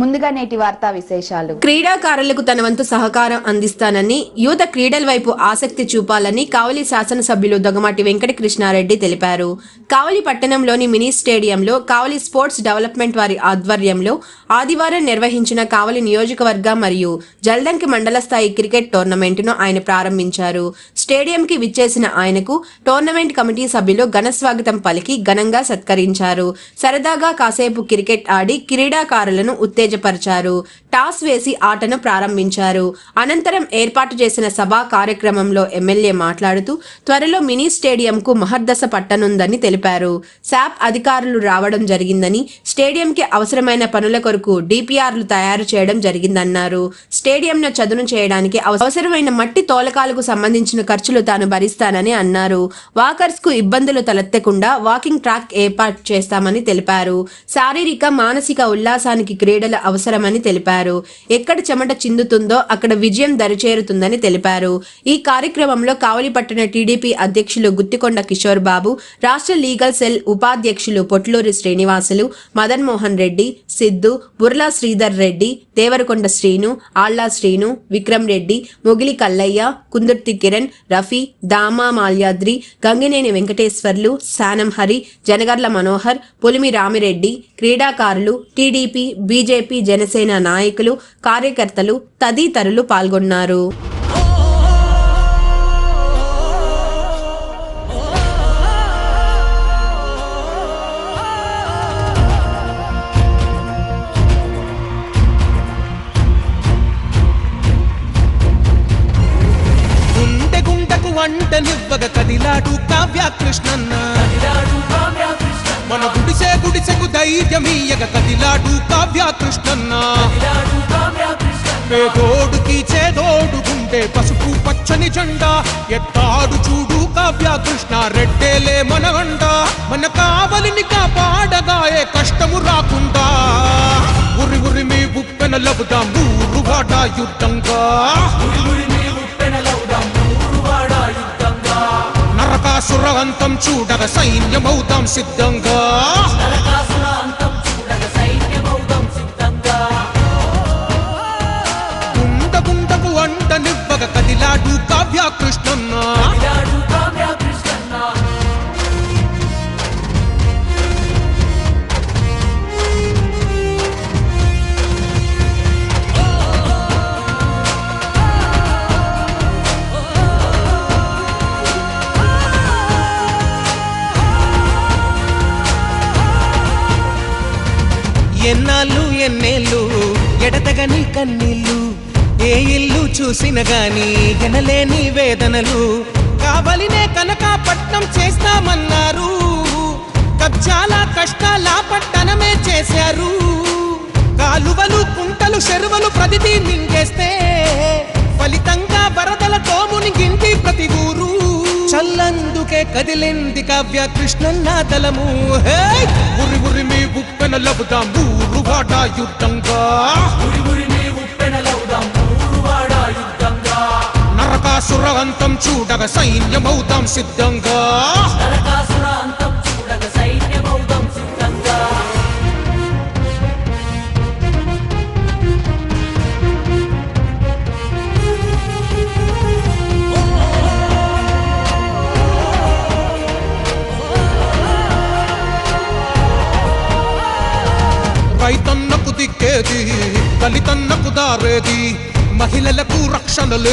ముందుగా నేటి వార్తా విశేషాలు. క్రీడాకారులకు తన వంతు సహకారం అందిస్తానని యువత క్రీడల వైపు ఆసక్తి చూపాలని కావలి శాసనసభ్యులు దొగమాటి వెంకట కృష్ణారెడ్డి తెలిపారు. కావలి పట్టణంలోని మినీ స్టేడియంలో కావలి స్పోర్ట్స్ డెవలప్మెంట్ వారి ఆధ్వర్యంలో ఆదివారం నిర్వహించిన కావలి నియోజకవర్గ మరియు జల్దంకి మండల స్థాయి క్రికెట్ టోర్నమెంటును ఆయన ప్రారంభించారు. స్టేడియంకి విచ్చేసిన ఆయనకు టోర్నమెంట్ కమిటీ సభ్యులు ఘన స్వాగతం పలికి ఘనంగా సత్కరించారు. సరదాగా కాసేపు క్రికెట్ ఆడి క్రీడాకారులను ఉత్తేజపరిచారు టాస్ వేసి ఆటను ప్రారంభించారు. అనంతరం ఏర్పాటు చేసిన సభా కార్యక్రమంలో ఎమ్మెల్యే మాట్లాడుతూ త్వరలో మినీ స్టేడియంకు మహర్దశ పట్టనుందని తెలిపారు. శాప్ అధికారులు రావడం జరిగిందని స్టేడియంకి అవసరమైన పనుల కొరకు డిపిఆర్లు తయారు చేయడం జరిగిందన్నారు. స్టేడియంను చదును చేయడానికి అవసరమైన మట్టి తోలకాలకు సంబంధించిన ఖర్చులు తాను భరిస్తానని అన్నారు. వాకర్స్కు ఇబ్బందులు తలెత్తకుండా వాకింగ్ ట్రాక్ ఏర్పాటు చేస్తామని తెలిపారు. శారీరక మానసిక ఉల్లాసానికి క్రీడలు అవసరమని తెలిపారు. ఎక్కడ చెమట చిందుతుందో అక్కడ విజయం దరిచేరుతుందని తెలిపారు. ఈ కార్యక్రమంలో కావలిపట్టణ టీడీపీ అధ్యక్షులు గుత్తికొండ కిషోర్ బాబు రాష్ట్ర లీగల్ సెల్ ఉపాధ్యక్షులు పొట్లూరి శ్రీనివాసులు మదన్ మోహన్ రెడ్డి సిద్ధు బుర్లా శ్రీధర్ రెడ్డి దేవరకొండ శ్రీను ఆళ్ళా శ్రీను విక్రమ్ రెడ్డి మొగిలి కల్లయ్య కుందుర్తి కిరణ్ రఫీ దామా మాల్యాద్రి గంగినేని వెంకటేశ్వర్లు శానం హరి జనగర్ల మనోహర్ పొలిమి రామిరెడ్డి క్రీడాకారులు టీడీపీ బీజేపీ జనసేన నాయకులు కార్యకర్తలు తదితరులు పాల్గొన్నారు. వంటనివ్వగ కదిలాడు కావ్య కృష్ణన్నా గుడిసెకు ధైర్యమీయగ కదిలాడు కావ్య కృష్ణన్న పేదోడుకి చేదోడు గుండె పసుపు పచ్చని జెండా ఎత్తాడు చూడు కావ్య కృష్ణ రెడ్డేలే మన వండ మన కావలిని కాపాడగా ఏ కష్టము రాకుండా. ఉరి ఉరి మీ ఉప్పెన లబుదా ఊరు వాడ యుద్ధంగా. నరకాసుర అంతం చూడగ సైన్యమవుతాం సిద్ధంగా. గుండ గుండకు అంట నివ్వగ కదిలాడు ఎన్నేళ్ళు? ఎడతగని కన్నీళ్ళు. ఏ ఇల్లు చూసిన గాని గనలేని వేదనలు. కావలినే కనక పట్నం చేస్తామన్నారు. కబ్జాల కష్టాల పట్టణమే చేశారు. కాలువలు కుంటలు చెరువులు ప్రతిదీ మింగేస్తే చల్లందుకే కదిలింది కావ్య కృష్ణన్న దళము. హే! ఉరి ఉరి మీ ఉప్పెన లబుదాం ఊరు వాడా యుద్ధంగా. నరకాసురవంతం చూడగ సైన్యమవుతాం సిద్ధంగా.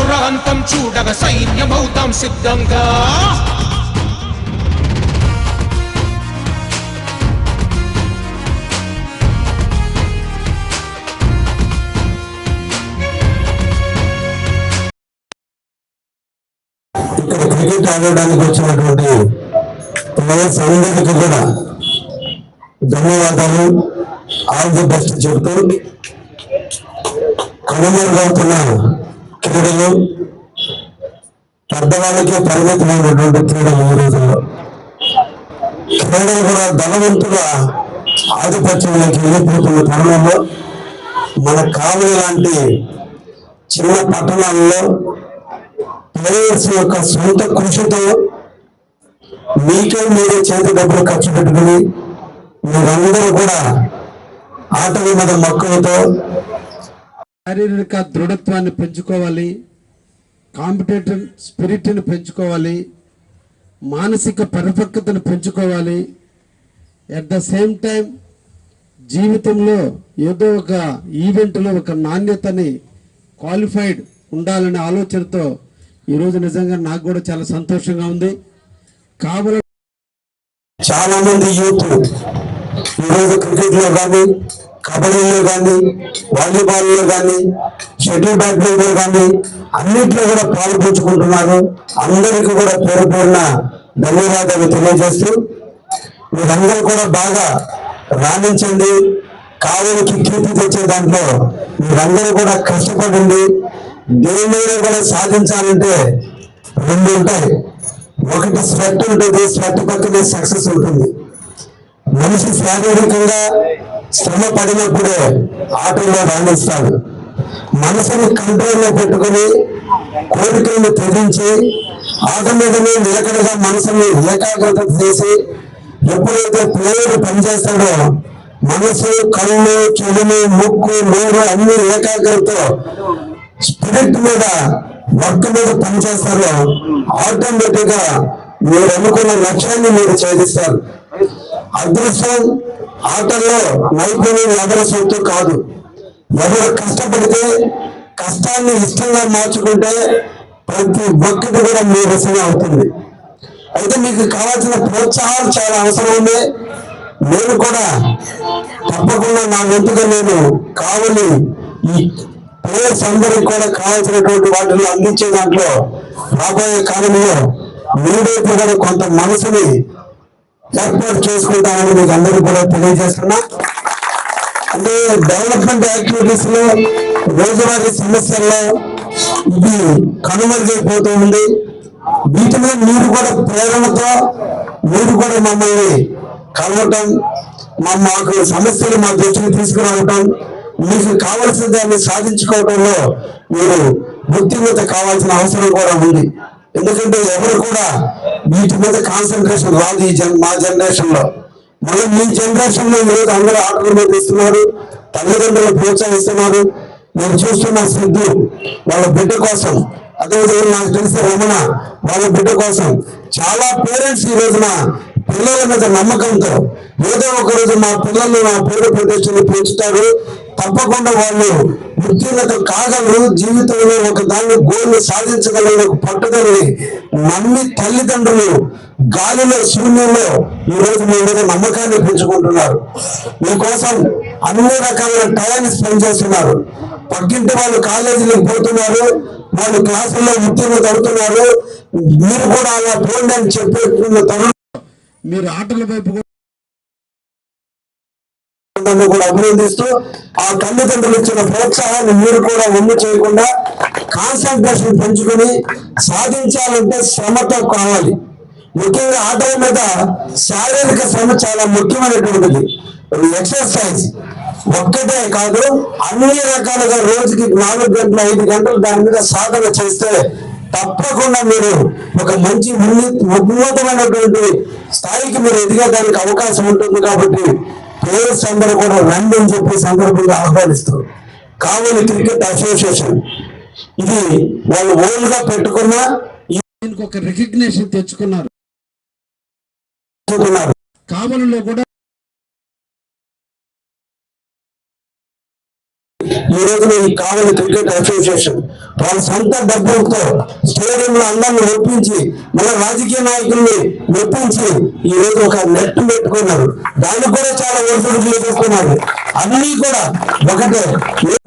నరకాసుర చూడగ సైన్యమవుతాం సిద్ధంగా. ఇక్కడ క్రికెట్ ఆడడానికి వచ్చినటువంటి ప్లేయర్స్ అందరికీ కూడా ధన్యవాదాలు. ఆల్ ది బెస్ట్ చెబుతూ కనుమరుగవుతున్న క్రీడలు పెద్దవాళ్ళకే పరిమితమైనటువంటి క్రీడలు ఈ రోజుల్లో. క్రీడలు కూడా ధనవంతుల ఆధిపత్యంలోకి వెళ్ళిపోతున్న తరుణంలో మన కావలి లాంటి చిన్న పట్టణాల్లో ప్లేయర్స్ యొక్క సొంత కృషితో మీకే మీరే చేతి డబ్బులు ఖర్చు పెట్టుకుని మీరందరూ కూడా ఆటల మీద మక్కువతో శారీరక దృఢత్వాన్ని పెంచుకోవాలి కాంపిటేటివ్ స్పిరిట్ని పెంచుకోవాలి మానసిక పరిపక్వతను పెంచుకోవాలి. అట్ ద సేమ్ టైం జీవితంలో ఏదో ఒక ఈవెంట్లో ఒక నాణ్యతని క్వాలిఫైడ్ ఉండాలనే ఆలోచనతో ఈరోజు నిజంగా నాకు కూడా చాలా సంతోషంగా ఉంది. కావల చాలా మంది యూత్ ఈరోజు క్రికెట్లో కానీ కబడ్డీలో కానీ వాలీబాల్లో కానీ షటిల్ బ్యాడ్మింటన్ కానీ అన్నింటిలో కూడా పాల్పంచుకుంటున్నారు అందరికీ కూడా పేరు పేరున ధన్యవాదాలు తెలియజేస్తూ మీరందరూ కూడా బాగా రాణించండి. కావులకి కీర్తి తెచ్చే దాంట్లో మీరందరూ కూడా కష్టపడండి. దేనిలో కూడా సాధించాలంటే రెండు ఉంటాయి. ఒకటి స్వెట్ ఉంటుంది స్వెట్ పక్కనే సక్సెస్ ఉంటుంది. మనిషి శారీరకంగా శ్రమ పడినప్పుడే ఆటల్లో రాణిస్తాడు. మనసుని కంట్రోల్లో పెట్టుకుని కోరికలను త్యజించి ఆట మీదనే నిలకడగా మనసుని ఏకాగ్రత చేసి ఎప్పుడైతే ప్లేయర్ పనిచేస్తాడో మనసు కళ్ళు చెడులు ముక్కు నోరు అన్ని ఏకాగ్రతతో స్పిరిట్ మీద వర్క్ మీద పనిచేస్తారో ఆటోమేటిక్గా మీరు అనుకున్న లక్ష్యాన్ని మీరు ఛేదిస్తారు. అదృష్టం ఆటల్లో నైపుణ్యం ఎవరి సొత్తు కాదు. ఎవరు కష్టపడితే కష్టాన్ని ఇష్టంగా మార్చుకుంటే ప్రతి ఒక్కటి కూడా మీ వశమే అవుతుంది. అయితే మీకు కావాల్సిన ప్రోత్సాహం చాలా అవసరం ఉంది. నేను కూడా తప్పకుండా నా వంతుగా నేను కావాలి ఈ ప్లేయర్స్ అందరికి కూడా కావాల్సినటువంటి వాటిని అందించే దాంట్లో రాబోయే కాలంలో మీరైతే కూడా కొంత మనసుని ఏర్పాటు చేసుకుంటామని మీకు అందరూ కూడా తెలియజేస్తున్నా. అంటే డెవలప్మెంట్ యాక్టివిటీస్లో రోజువారీ సమస్యల్లో ఇది కనుమరుగైపోతూ ఉంది. వీటి మీద మీరు కూడా ప్రేరణతో మీరు కూడా మమ్మల్ని కలవటం మా మాకు సమస్యలు మా దృష్టికి తీసుకురావటం మీకు కావలసిన దాన్ని సాధించుకోవడంలో మీరు బుద్ధిమత కావాల్సిన అవసరం కూడా ఉంది. ఎందుకంటే ఎవరు కూడా వీటి మీద కాన్సన్ట్రేషన్ రాదు ఈ జన్ మా జనరేషన్లో. మళ్ళీ మీ జనరేషన్లో ఈరోజు అందరూ ఆటలు మీద ఇస్తున్నారు తల్లిదండ్రులు ప్రోత్సహిస్తున్నారు. నేను చూస్తున్న సిద్ధు వాళ్ళ బిడ్డ కోసం అదేవిధంగా నాకు తెలిసిన రమణ వాళ్ళ బిడ్డ కోసం చాలా పేరెంట్స్ ఈ రోజున పిల్లల మీద నమ్మకంతో ఏదో ఒక రోజు మా పిల్లలు నా పేరు ప్రతిష్టలు పెంచుతారు. తప్పకుండా వాళ్ళు ఉత్తీర్ణత కాగలరు జీవితంలో ఒక దాన్ని గోల్ని సాధించగలరు ఒక పట్టుదలని నమ్మి తల్లిదండ్రులు గాలిలో శూన్యంలో ఈ రోజు మీ మీద నమ్మకాన్ని పెంచుకుంటున్నారు. మీకోసం అన్ని రకాల టయాన్ని స్పెండ్ చేస్తున్నారు. పక్కింటి వాళ్ళు కాలేజీలకు పోతున్నారు వాళ్ళు క్లాసుల్లో ఉత్తీర్ణత అవుతున్నారు మీరు కూడా అలా పోండి అని చెప్పేటువంటి తరుణం. మీరు ఆటల వైపు తల్లిదండ్రులను కూడా అభినందిస్తూ ఆ తల్లిదండ్రులు ఇచ్చిన ప్రోత్సాహాన్ని మీరు కూడా ఒమ్ము చేయకుండా కాన్సన్ట్రేషన్ పెంచుకొని సాధించాలంటే శ్రమతో కావాలి. ముఖ్యంగా ఆటల మీద శారీరక శ్రమ చాలా ముఖ్యమైనటువంటిది. ఎక్సర్సైజ్ ఒక్కటే కాదు అన్ని రకాలుగా రోజుకి నాలుగు గంటలు ఐదు గంటలు దాని మీద సాధన చేస్తే తప్పకుండా మీరు ఒక మంచి ఉన్నతమైనటువంటి స్థాయికి మీరు ఎదిగేదానికి అవకాశం ఉంటుంది కాబట్టి ప్లేయర్స్ అందరూ కూడా రండి అని చెప్పి సందర్భంగా ఆహ్వానిస్తారు. కావలి క్రికెట్ అసోసియేషన్ ఇది వాళ్ళు ఓన్గా పెట్టుకున్న ఒక రికగ్నేషన్ తెచ్చుకున్నారు. కావలిలో కూడా ఈ రోజు ఈ కావాలి క్రికెట్ అసోసియేషన్ వాళ్ళ సొంత డబ్బులతో స్టేడియంలో అందరిని ఒప్పించి మన రాజకీయ నాయకుల్ని ఒప్పించి ఈ రోజు ఒక నెట్ పెట్టుకున్నారు. దానికి కూడా చాలా ఒడిదుడుకులు ఎదుర్కొన్నారు అన్ని కూడా ఒకటే.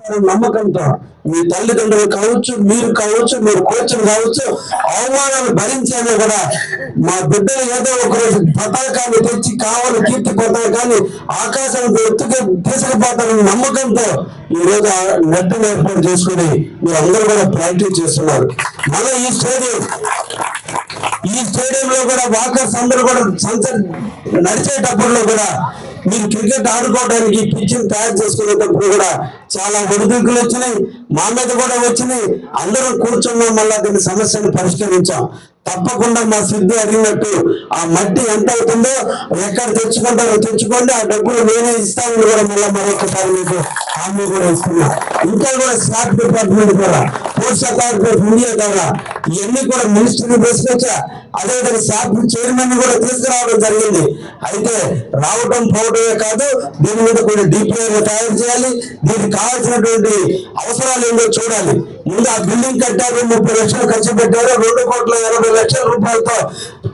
నమ్మకంతో మీ తల్లిదండ్రులు కావచ్చు మీరు కావచ్చు మీరు కోచ్లు కావచ్చు అవమానాలు భరించానే కూడా మా బిడ్డలు ఏదో ఒక రోజు పతాకాన్ని తెచ్చి కావాలి కీర్తి పతాకాన్ని ఆకాశానికి ఎత్తుకు తీసుకుపోతారని నమ్మకంతో ఈ రోజు ఆ నెట్ను ఏర్పాటు చేసుకుని మీరు అందరూ కూడా ప్రాక్టీస్ చేస్తున్నారు. మన ఈ స్టేడియం ఈ స్టేడియంలో కూడా వాకర్స్ అందరూ కూడా సంచరి నడిచేటప్పుడు కూడా మీరు క్రికెట్ ఆడుకోవడానికి పిచ్చిని తయారు చేసుకునేటప్పుడు కూడా చాలా ఒడిదుడుకులు వచ్చినాయి. మా మీద కూడా వచ్చినాయి. అందరం కూర్చున్నాం మళ్ళా దీని సమస్యను పరిష్కరించాం. తప్పకుండా మా సిద్ధి అడిగినట్టు ఆ మట్టి ఎంత అవుతుందో ఎక్కడ తెచ్చుకుంటారో తెచ్చుకోండి ఆ డబ్బులు నేనే ఇస్తామని కూడా మళ్ళీ మరొకసారి మీకు హామీ కూడా ఇస్తున్నా. ఇంకా కూడా స్టాఫ్ డిపార్ట్మెంట్ కూడా పోస్ట్ అథారిటీ ఆఫ్ ఇండియా ద్వారా ఇవన్నీ కూడా మినిస్టర్ని తీసుకొచ్చా? అదేవిధంగా స్టాఫ్ చైర్మన్ కూడా తీసుకురావడం జరిగింది. అయితే రావడం పోవటమే కాదు దీని మీద కొన్ని డిపిఆర్ తయారు చేయాలి. దీనికి కావాల్సినటువంటి అవసరాలు ఏంటో చూడాలి. ముందు ఆ బిల్డింగ్ కట్టారు ముప్పై లక్షలు ఖర్చు పెట్టారు రెండు కోట్ల ఎనభై లక్షల రూపాయలతో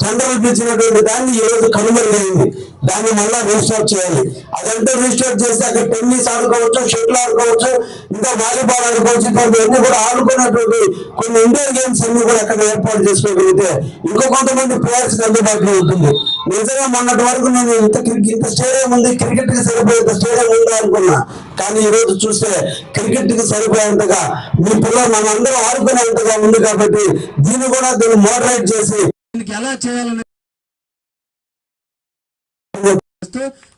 టెండర్లు దాన్ని ఈ రోజు కనుమరుగైంది. దాన్ని మళ్ళా రీస్టార్ట్ చేయాలి. అదంతా రీస్టార్ట్ చేస్తే అక్కడ టెన్నిస్ ఆడుకోవచ్చు షటిల్ ఆడుకోవచ్చు ఇంకా వాలీబాల్ ఆడుకోవచ్చు ఇటువంటి కూడా ఆడుకున్నటువంటి కొన్ని ఇండోర్ గేమ్స్ అన్ని కూడా అక్కడ ఏర్పాటు చేసుకోగలిగితే ఇంకో కొంతమంది ప్లేయర్స్ అందుబాటులో ఉంటుంది. నిజంగా మొన్నటి వరకు నేను ఇంత క్రికెట్ ఇంత స్టేడియం ఉంది క్రికెట్కి సరిపోయేంత స్టేడియం ఉంది అనుకున్నా. కానీ ఈ రోజు చూస్తే క్రికెట్కి సరిపోయేంతగా మీ పిల్లలు మనందరూ ఆడుకునేంతగా ఉంది కాబట్టి దీన్ని కూడా దీన్ని మోడరేట్ చేసి దీనికి ఎలా చేయాలని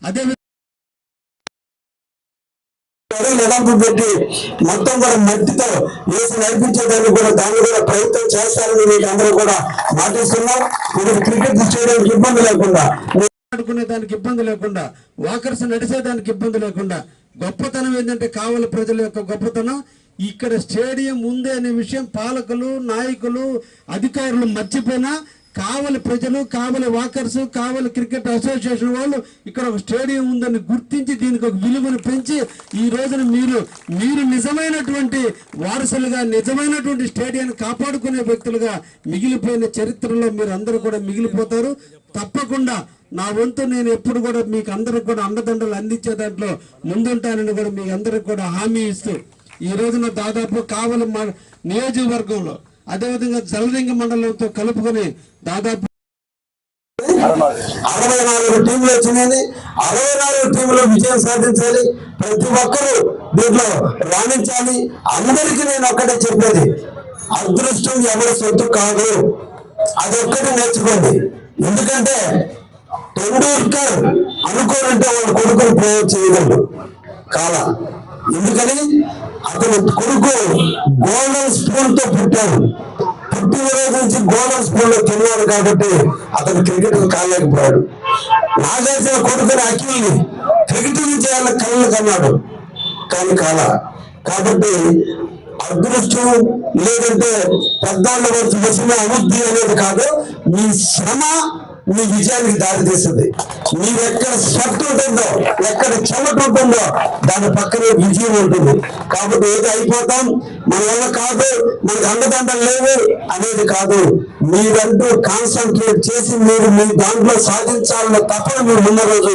అదే పెట్టి మొత్తం కూడా మట్టితో వేసి నడిపించేదాన్ని కూడా దాన్ని కూడా ప్రయత్నం చేస్తారని మీకు అందరూ కూడా మాటిస్తున్నాం. క్రికెట్ స్టేడియం ఇబ్బంది లేకుండా ఆడుకునే దానికి ఇబ్బంది లేకుండా వాకర్స్ నడిచేదానికి ఇబ్బంది లేకుండా గొప్పతనం ఏంటంటే కావలి ప్రజల యొక్క గొప్పతనం. ఇక్కడ స్టేడియం ఉంది అనే విషయం పాలకులు నాయకులు అధికారులు మర్చిపోయినా కావలి ప్రజలు Kavali walkers Kavali cricket association వాళ్ళు ఇక్కడ ఒక స్టేడియం ఉందని గుర్తించి దీనికి ఒక విలువను పెంచి ఈ రోజున మీరు మీరు నిజమైనటువంటి వారసులుగా నిజమైనటువంటి స్టేడియాన్ని కాపాడుకునే వ్యక్తులుగా మిగిలిపోయిన చరిత్రలో మీరు అందరూ కూడా మిగిలిపోతారు. తప్పకుండా నా వంతు నేను ఎప్పుడు కూడా మీకు అందరికి కూడా అండదండలు అందించే దాంట్లో ముందుంటానని కూడా మీ అందరికి కూడా హామీ ఇస్తూ ఈ రోజున దాదాపు కావలి మా నియోజకవర్గంలో అదేవిధంగా జలలింగ మండలంతో కలుపుకొని దాదాపు అరవై నాలుగు టీంలు వచ్చినాయి. అరవై నాలుగు టీంలో విజయం సాధించాలి. ప్రతి ఒక్కరూ దీంట్లో రాణించాలి. అందరికీ నేను ఒక్కటే చెప్పేది. అదృష్టం ఎవరి సొత్తు కాదు. అది ఒక్కటి నేర్చుకోండి. ఎందుకంటే టెండూల్కర్ అనుకోనంటే వాళ్ళ కొడుకులు ప్రయోగం చేయగలరు. కాల. ఎందుకని? అతని కొడుకు గోల్డెన్ స్పూన్తో పుట్టాడు. పుట్టిన రోజు నుంచి గోల్డెన్ స్పూన్లో తిన్నాడు కాబట్టి అతను క్రికెట్ కాలేకపోయాడు. నాగార్జున కొడుకుని అఖిల్ని క్రికెట్ నుంచి కళ్ళు కన్నాడు. కానీ కాల. కాబట్టి అదృష్టం లేదంటే పెద్దాళ్ళ వచ్చి వచ్చిన అభివృద్ధి అనేది కాదు మీ శ్రమ మీ విజయానికి దారి తీస్తుంది మీరు ఎక్కడ శక్తి ఉంటుందో ఎక్కడ చెమట ఉంటుందో దాని పక్కనే విజయం ఉంటుంది. కాబట్టి ఏది అయిపోతాం? మన వల్ల కాదు మనకు అండదండలు లేవు అనేది కాదు. మీరంటూ కాన్సన్ట్రేట్ చేసి మీరు మీ దాంట్లో సాధించాలన్న తప్పన మీరు ఉన్న రోజు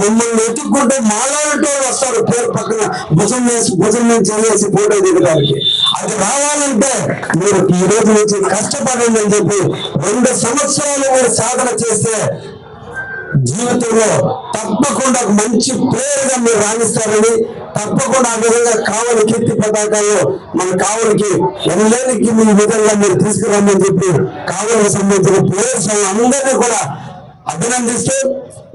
మిమ్మల్ని ఎత్తుక్కుంటే మాలాంటి వస్తారు. పేరు పక్కన భుజం వేసి భుజం నుంచి చేసి ఫోటో దిగడానికి. అది రావాలంటే మీరు ఈ రోజు నుంచి కష్టపడండి అని చెప్పి రెండు సంవత్సరాలు మీరు సాధన చేస్తే జీవితంలో తప్పకుండా మంచి పేరుగా మీరు రాణిస్తారని తప్పకుండా ఆ విధంగా కావలి కీర్తి పతాకాల్లో మన కావలికి ఎనలేనికి మీ విధంగా మీరు తీసుకురమ్మని చెప్పి కావలికి సంబంధించిన ప్లేయర్స్ అందరినీ కూడా అభినందిస్తూ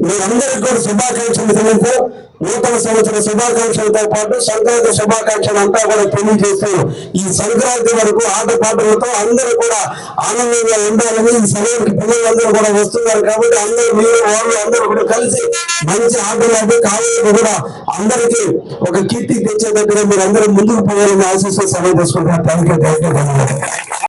మీరందరికీ కూడా శుభాకాంక్షలు తెలుపుతూ నూతన సంవత్సర శుభాకాంక్షలతో పాటు సంక్రాంతి శుభాకాంక్షలు అంతా కూడా తెలియజేస్తూ ఈ సంక్రాంతి వరకు ఆటపాటలతో అందరూ కూడా ఆనందంగా ఉండాలని ఈ సమయానికి పిల్లలందరూ కూడా వస్తున్నారు కాబట్టి అందరూ మీరు వాళ్ళు అందరూ కూడా కలిసి మంచి ఆటలు ఆడి కావాలని కూడా అందరికీ ఒక కీర్తి తెచ్చే దగ్గర మీరు అందరూ ముందుకు పోవాలని ఆశిస్తూ సమయం తీసుకుంటారు థ్యాంక్ యూ థ్యాంక్ యూ ధన్యవాదాలు